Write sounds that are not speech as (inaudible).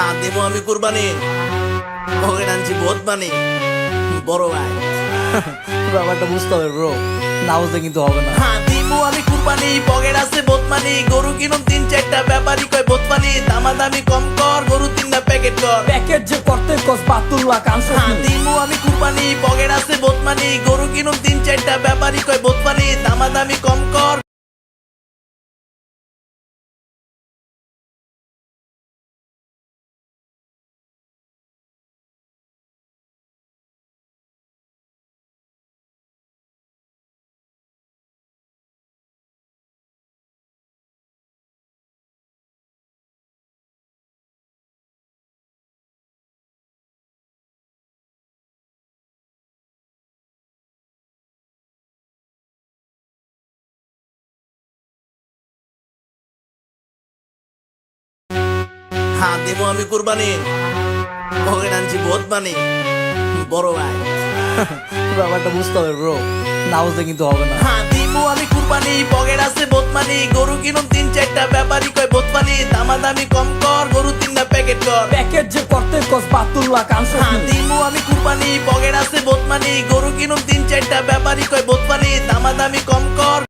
হ্যাঁ দেবো আমি কুরবানি। আনছি বানি বড় ভাই। ব্যাপারটা বুঝতে হবে ব্রো না কিন্তু হবে না। হ্যাঁ দিমু আমি কুরবানি পকেট আছে বোতমানি গরু কিনুম তিন চারটা ব্যাপারী কয় বোতমানি দামা দামি কম কর গরু তিনটা প্যাকেট কর। প্যাকেজ যে করতে কস কানছে হ্যাঁ দিমু আমি কুরবানি পকেট আছে বোতমানি গরু কিনুম তিন চারটা ব্যাপারী কয় বোতমানি দামা দামি কম হ্যাঁ দেবো আমি কুরবানি। ওকে আনছি বোতমানি বড় ভাই। (laughs) ব্যাপারটা বুঝতে হবে ব্রো না কিন্তু হবে না। হ্যাঁ আমি কুরবানি পকেট আছে বোতমানি গরু কিনুম তিন চারটা ব্যাপারী কয় বোতমানি দামা দামি কম কর গরু তিনটা প্যাকেট কর। প্যাকেজ যে করতে কস কানছে হ্যাঁ দিমু আমি কুরবানি পকেট আছে বোতমানি গরু কিনুম তিন চারটা ব্যাপারী কয় বোতমানি দামা দামি কম কর।